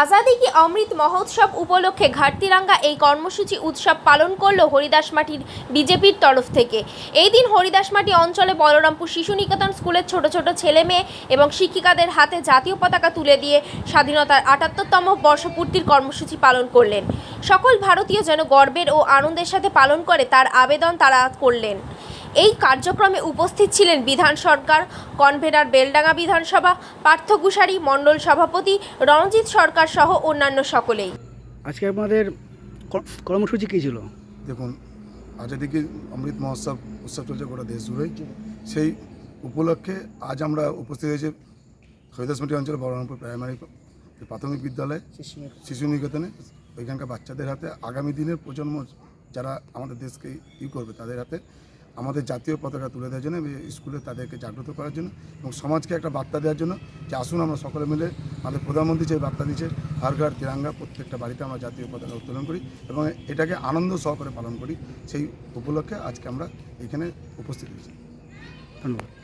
আজাদি কি অমৃত মহোৎসব উপলক্ষে ঘাটতিরাঙ্গা এই কর্মসূচি উৎসব পালন করল হরিদাসমাটির বিজেপির তরফ থেকে? এই দিন হরিদাসমাটি অঞ্চলে বলরামপুর শিশু নিকেতন স্কুলের ছোট ছোট ছেলে মেয়ে এবং শিক্ষিকাদের হাতে জাতীয় পতাকা তুলে দিয়ে স্বাধীনতার আটাত্তরতম বর্ষপূর্তির কর্মসূচি পালন করলেন। সকল ভারতীয় যেন গর্বের ও আনন্দের সাথে পালন করে তার আবেদন তারা করলেন। এই কার্যক্রমে উপস্থিত ছিলেন বিধান সরকার কনভেনার বেলডাঙ্গা বিধানসভা পার্থকুশারী মণ্ডল সভাপতি রণজিৎ সরকার সহ অন্যান্য সকলেই। আজকে আমাদের কর্মসূচি কী ছিল? দেখুন আজাদি কি অমৃত মহোৎসব উৎসব চলছে গোটা দেশ জুড়েই। সেই উপলক্ষে আজ আমরা উপস্থিত হয়েছি হরিদাসমাটি অঞ্চলে বহরমপুর প্রাইমারি প্রাথমিক বিদ্যালয় শিশু নিকেতনে। ওইখানকার বাচ্চাদের হাতে আগামী দিনের প্রজন্ম যারা আমাদের দেশকে ই করবে তাদের হাতে আমাদের জাতীয় পতাকা তুলে দেওয়ার জন্য স্কুলে তাদেরকে জাগ্রত করার জন্য এবং সমাজকে একটা বার্তা দেওয়ার জন্য যে আসুন আমরা সকলে মিলে আমাদের প্রধানমন্ত্রী যে বার্তা দিচ্ছে হার ঘর তিরাঙ্গা প্রত্যেকটা বাড়িতে আমরা জাতীয় পতাকা উত্তোলন করি এবং এটাকে আনন্দ সহকারে পালন করি। সেই উপলক্ষে আজকে আমরা এখানে উপস্থিত হয়েছি। ধন্যবাদ।